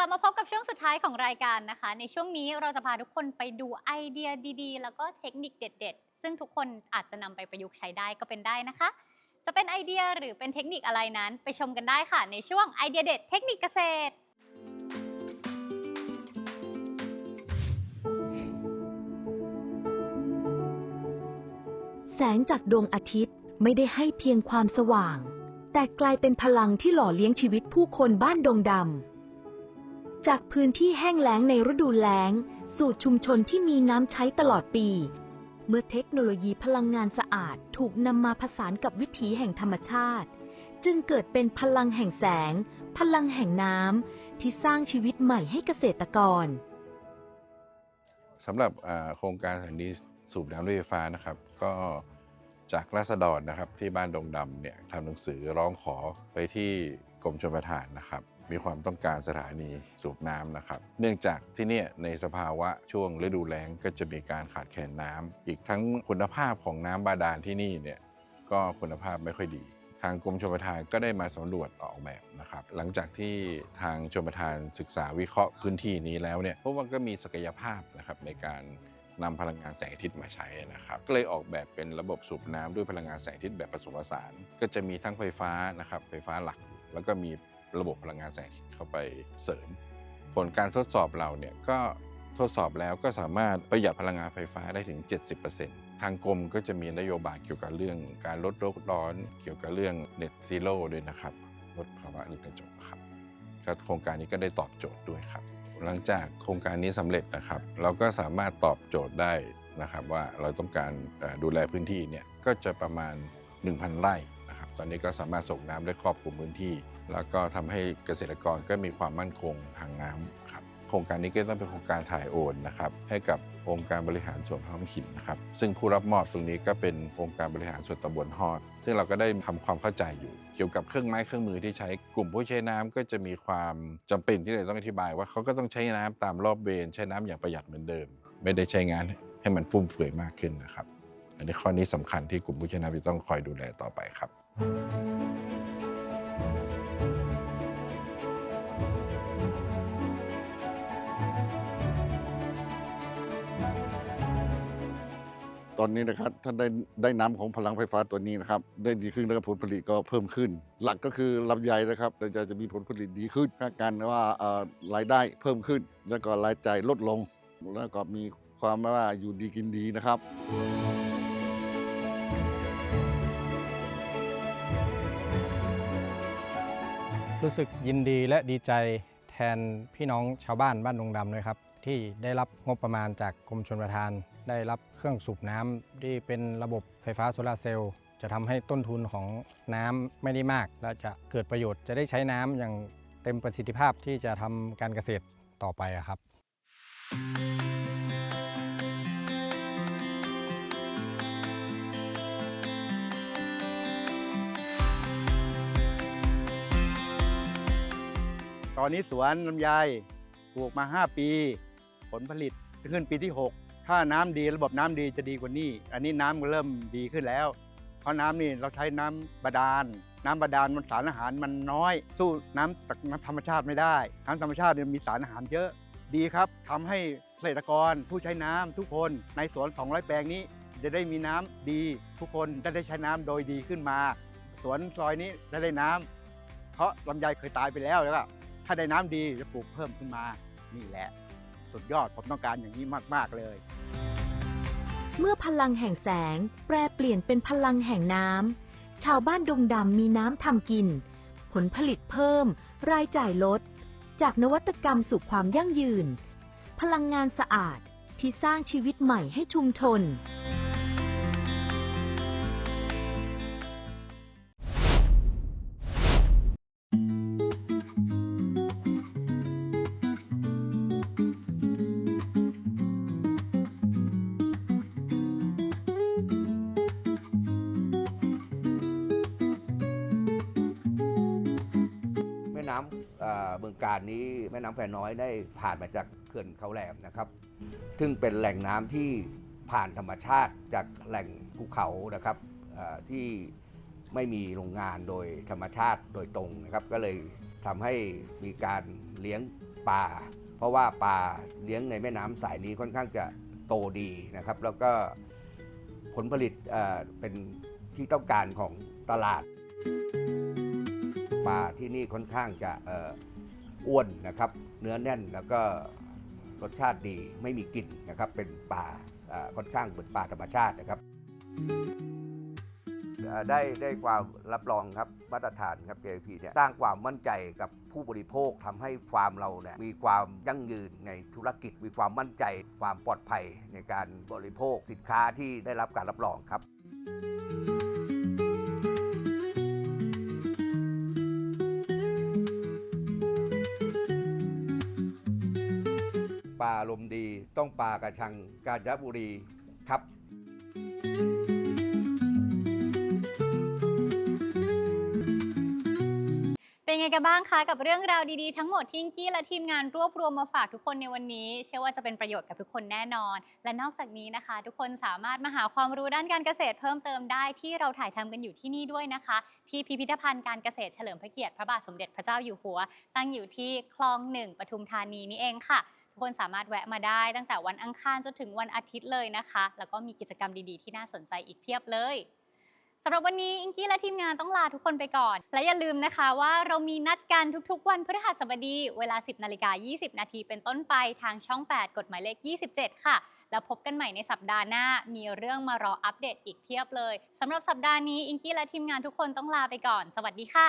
ลับมาพบกับช่วงสุดท้ายของรายการนะคะ ในช่วงนี้เราจะพาทุกคนไปดูไอเดียดีๆ แล้วก็เทคนิคเด็ด ๆ ซึ่งทุกคนอาจจะนำไปประยุกต์ใช้ได้ก็เป็นได้นะคะ จะเป็นไอเดียหรือเป็นเทคนิคอะไรนั้น ไปชมกันได้ค่ะ ในช่วงไอเดียเด็ดเทคนิคเกษตร แสงจากดวงอาทิตย์ไม่ได้ให้เพียงความสว่าง แต่กลายเป็นพลังที่หล่อเลี้ยงชีวิตผู้คนบ้านดงดำ จากพื้นที่แห้งแล้งในฤดูแล้ง สู่ชุมชนที่มีน้ำใช้ตลอดปี เมื่อเทคโนโลยีพลังงานสะอาดถูกนำมาผสานกับวิถีแห่งธรรมชาติ จึงเกิดเป็นพลังแห่งแสง พลังแห่งน้ำที่สร้างชีวิตใหม่ให้เกษตรกรสำหรับโครงการแห่งนี้สูบน้ำด้วยไฟฟ้านะครับ ก็จากราษฎรนะครับที่บ้านดงดำเนี่ยทำหนังสือร้องขอไปที่กรมชลประทานนะครับ มีความต้องการสถานีสูบน้ำนะครับ เนื่องจากที่นี่ในสภาวะช่วงฤดูแล้งก็จะมีการขาดแคลนน้ำอีกทั้งคุณภาพของน้ำบาดาลที่นี่เนี่ยก็คุณภาพไม่ค่อยดีทางกรมชลประทานก็ได้มาสำรวจออกแบบนะครับ หลังจากที่ทางชลประทานศึกษาวิเคราะห์พื้นที่นี้แล้วเนี่ยพบว่าก็มีศักยภาพนะครับในการนำพลังงานแสงอาทิตย์มาใช้นะครับ ก็เลยออกแบบเป็นระบบสูบน้ำด้วยพลังงานแสงอาทิตย์แบบผสมผสาน ก็จะมีทั้งไฟฟ้านะครับไฟฟ้าหลัก แล้วก็มี ระบบพลังงานแสงอาทิตย์เข้าไปเสริม ผลการทดสอบเราเนี่ยก็ทดสอบแล้วก็สามารถประหยัดพลังงานไฟฟ้าได้ถึง 70%ทางกรมก็จะมีนโยบายเกี่ยวกับเรื่องการลดโลกร้อน เกี่ยวกับเรื่อง Net Zero ด้วยนะครับ ลดภาวะเรือนกระจกครับโครงการนี้ก็ได้ตอบโจทย์ด้วยครับ หลังจากโครงการนี้สำเร็จนะครับ เราก็สามารถตอบโจทย์ได้นะครับ ว่าเราต้องการดูแลพื้นที่เนี่ยก็จะประมาณ 1,000 ไร่นะครับ ตอนนี้ก็สามารถส่งน้ำได้ครอบคลุมพื้นที่ แล้วก็ทำให้เกษตรกรก็มีความมั่นคงทางน้ำครับโครงการนี้ก็ต้องเป็นโครงการถ่ายโอนนะครับให้กับองค์การบริหารส่วนท้องถิ่นนะครับซึ่งผู้รับมอบตรงนี้ก็เป็นองค์การบริหารส่วนตำบลฮอด ซึ่งเราก็ได้ทำความเข้าใจอยู่ เกี่ยวกับเครื่องไม้เครื่องมือที่ใช้กลุ่มผู้ใช้น้ำก็จะมีความจำเป็นที่เราต้องอธิบาย ว่าเขาก็ต้องใช้น้ำตามรอบเวรใช้น้ำอย่างประหยัดเหมือนเดิม ไม่ได้ใช้งานให้มันฟุ่มเฟือยมากขึ้นนะครับ อันนี้ข้อนี้สำคัญที่กลุ่มผู้ใช้น้ำจะต้องคอยดูแลต่อไปครับ ตอนนี้นะครับท่านได้ได้น้ำของพลังไฟฟ้าตัวนี้นะครับ ได้ดีขึ้นแล้วก็ผลผลิตก็เพิ่มขึ้น หลักก็คือลำไยนะครับเราจะจะมีผลผลิตดีขึ้นคาดการณ์ว่าเอ่อรายได้เพิ่มขึ้น แล้วก็รายจ่ายลดลง แล้วก็มีความว่าอยู่ดีกินดีนะครับ รู้สึกยินดีและดีใจแทนพี่น้องชาวบ้านบ้านดงดำด้วยครับ ที่ได้รับงบประมาณจากกรมชลประทานได้รับเครื่องสูบน้ำที่เป็นระบบไฟฟ้าโซลาเซลล์จะทำให้ต้นทุนของน้ำไม่ได้มาก และจะเกิดประโยชน์จะได้ใช้น้ำอย่างเต็มประสิทธิภาพที่จะทำการเกษตรต่อไปครับ ตอนนี้สวนลำไยปลูกมา 5 ปี ผลผลิตขึ้นปีที่ 6 ถ้าน้ำดีระบบน้ำดีจะดีกว่านี้ อันนี้น้ำก็เริ่มดีขึ้นแล้ว เพราะน้ำนี่เราใช้น้ำบาดาล น้ำบาดาลมันสารอาหารมันน้อย สู้น้ำจากน้ำธรรมชาติไม่ได้น้ำธรรมชาติเนี่ยมีสารอาหารเยอะดีครับทำให้เกษตรกรผู้ใช้น้ำทุกคนในสวน 200 แปลงนี้ จะได้มีน้ำดีทุกคนจะได้ใช้น้ำโดยดีขึ้นมา สวนซอยนี้จะได้น้ำเพราะลำไยเคยตายไปแล้วแล้วถ้าได้น้ำดีจะปลูกเพิ่มขึ้นมานี่แหละ สุดยอดผมต้องการอย่างนี้มาก ๆ เลย เมื่อพลังแห่งแสง แปรเปลี่ยนเป็นพลังแห่งน้ำ ชาวบ้านดงดำมีน้ำทำกิน ผลผลิตเพิ่ม รายจ่ายลด จากนวัตกรรมสู่ความยั่งยืน พลังงานสะอาดที่สร้างชีวิตใหม่ให้ชุมชน เมืองการนี้แม่น้ำแควน้อยได้ผ่านมาจากเขื่อนเขาแหลมนะครับ ซึ่งเป็นแหล่งน้ำที่ผ่านธรรมชาติจากแหล่งภูเขานะครับที่ไม่มีโรงงานโดยธรรมชาติโดยตรงนะครับ ก็เลยทำให้มีการเลี้ยงปลาเพราะว่าปลาเลี้ยงในแม่น้ำสายนี้ค่อนข้างจะโตดีนะครับ แล้วก็ผลผลิตเอ่อเป็นที่ต้องการของตลาด ปลาที่นี่ค่อนข้างจะอ้วนนะครับ เนื้อแน่นแล้วก็รสชาติดีไม่มีกลิ่นนะครับ เป็นปลาค่อนข้างเป็นปลาธรรมชาตินะครับ ได้ได้ความรับรองครับมาตรฐานครับ JP เนี่ยสร้างความมั่นใจกับผู้บริโภคทำให้ฟาร์มเราเนี่ยมีความยั่งยืนในธุรกิจ มีความมั่นใจ ความปลอดภัยในการบริโภคสินค้าที่ได้รับการรับรองครับ ปลาลมดี ต้องปลากระชังกาญจนบุรีครับ เป็นไงกันบ้างคะกับเรื่องราวดีๆทั้งหมดที่อิงกี้และทีมงานรวบรวมมาฝากทุกคนในวันนี้ เชื่อว่าจะเป็นประโยชน์กับทุกคนแน่นอน และนอกจากนี้นะคะ ทุกคนสามารถมาหาความรู้ด้านการเกษตรเพิ่มเติมได้ที่เราถ่ายทำกันอยู่ที่นี่ด้วยนะคะ ที่พิพิธภัณฑ์การเกษตรเฉลิมพระเกียรติพระบาทสมเด็จพระเจ้าอยู่หัว ตั้งอยู่ที่คลองหนึ่งปทุมธานีนี่เองค่ะ ทุกคนสามารถแวะมาได้ตั้งแต่วันอังคารจนถึงวันอาทิตย์เลยนะคะ แล้วก็มีกิจกรรมดีๆ ที่น่าสนใจอีกเพียบเลยสำหรับวันนี้อิงกี้และทีมงานต้องลาทุกคนไปก่อน และอย่าลืมนะคะว่าเรามีนัดกันทุกๆ วันพฤหัสบดี เวลา 10นาฬิกา20 นาทีเป็นต้นไปทางช่อง 8 กฎหมายเลข 27 ค่ะ แล้วพบกันใหม่ในสัปดาห์หน้า มีเรื่องมารออัปเดตอีกเพียบเลยสำหรับสัปดาห์นี้อิงกี้และทีมงานทุกคนต้องลาไปก่อน สวัสดีค่ะ